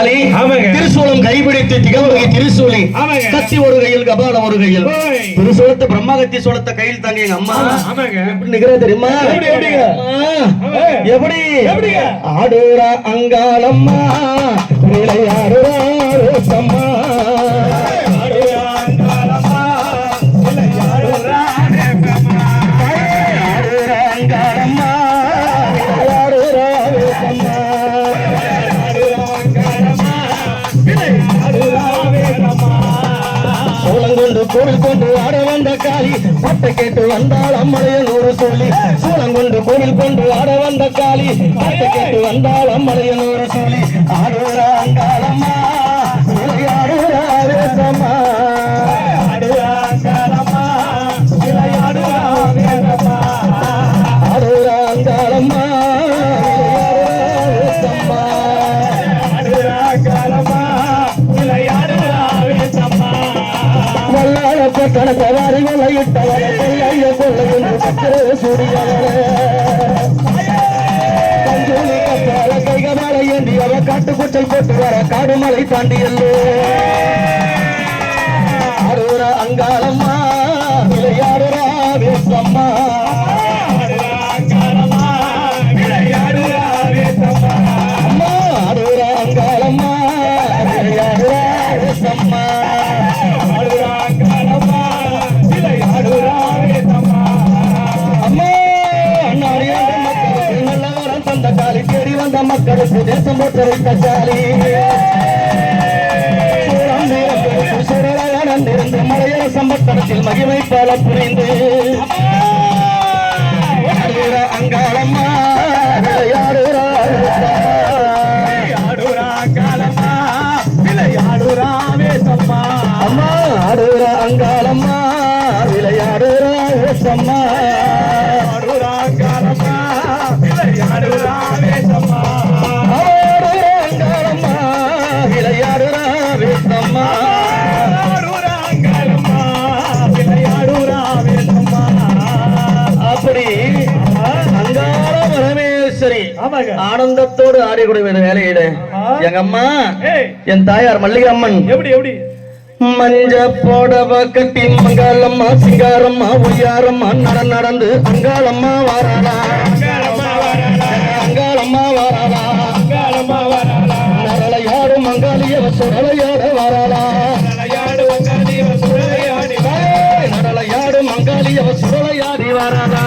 அலி. திருசூலம் கைபிடித்து திகழ்வகை திருசூலி. கத்தி ஒரு கையில் கபாலம் ஒரு கையில். திருசூலத்தை பிரம்மகத்தி சூலத்தை கையில் தாங்க எங்க அம்மா எப்படி நிக்கிறா தெரியுமா எப்படி? ஆடுறா அங்காளம்மா விளையாடுறா ரோசம்மா சோளங்கொண்டு கோவில் கொண்டு ஆட வந்த காளி பட்டை கேட்டு வந்தாள் அம்மளைய நூறு சொல்லி சோளங்கொண்டு கோவில் கொண்டு ஆட வந்த காளி பட்டை கேட்டு வந்தாள் வல்லாள பட்டண சவாரி கொள்ளையிட்டவர கொள்ளைய கொள்ளை என்று சக்கர சூடியவரே. கஞ்சூலி கப்பால கைகமால ஏந்தி அவ காட்டு குச்சல் போட்டு வர காடுமலை தாண்டியல்லே. தாண்டி அங்காளம்மா சம்பத்தனத்தில் மகிமை பல புரிந்து அங்காளம்மா விளையாடுகிறா ஆனந்தத்தோடு ஆடிக்கூடிய வேலையில. எங்க அம்மா என் தாயார் மல்லிகை அம்மன் எப்படி எப்படி? மஞ்ச போடவ கட்டி மங்காளம்மா சிங்காரம்மா ஒய்யாரம்மா நட நடந்து அங்காளம்மா வாராளா. அங்காளம்மா வாராளா. நரளையாடும் மங்காளியவ சுரளையாட வாராளா. நடலையாடும் மங்காளியவ சுரளையாடி வாராளா.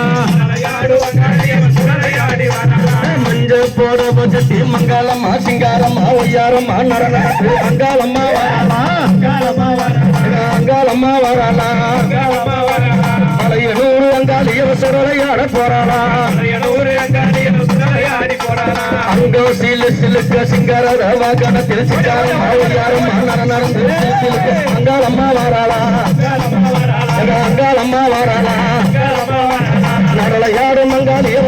மஞ்ச போடவ கட்டி மங்காளம்மா சிங்காரம்மா ஒய்யாரம்மா நட நடந்து அங்காளம்மா வாராளா அங்காளம்மா வாராளா மலையனூர் அங்காளியவ சுரளையாட போறாளா அங்கோ சிலு சிலுக்க சிங்கார வாகனத்தில் சிங்காரம்மா ஒய்யாரம்மா நட நடந்து சிலுக்க அங்காளம்மா வாராளா அங்காளம்மா வாராளா நடலையாடும் மங்காளியவ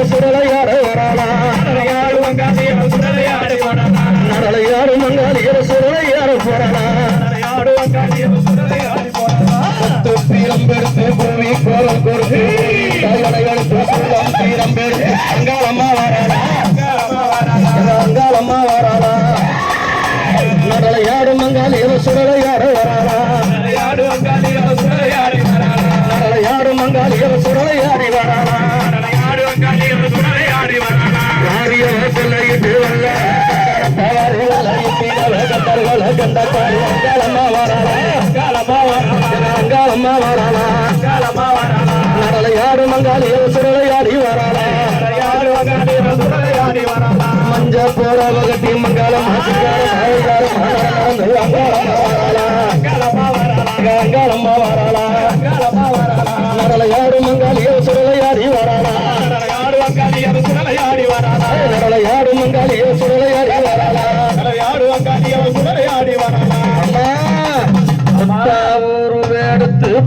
அங்காளம்மா வாராளா அங்காளம்மா வாராளா நடலையாடும் மங்காளியவ சுரளையாட அங்காளம்மா வராளா நடலையாடு மங்காளியவ சுரளையாடி வராளா மஞ்ச போற வகட்டி மங்காளம் அங்காளம்மா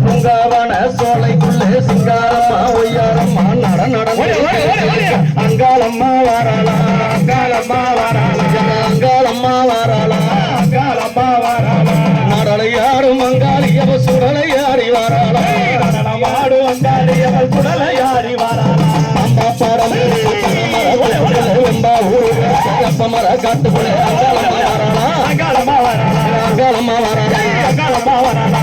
பூங்காவான சோலைக்குள்ளே சிங்காரம்மா ஒய்யாரம்மா நட நட அங்காளம்மா வாராளா அங்காளம்மா வாராளா அங்காளம்மா வாராளா அங்காளம்மா வாராளா நடலையாரும் அங்காளியவ சுடலையாரி வாராளா நடனமாடு அங்காளியவ சுடலையாரி வாராளா அம்மா பரம் ஊரு அப்பமர காட்டுக்குள்ளே அங்காளம்மா வாராளா அங்காளம்மா வாராளா அங்காளம்மா வாராளா அங்காளம்மா வாராளா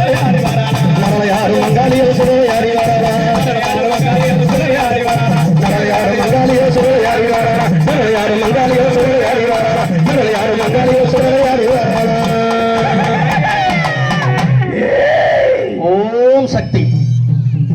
يا رب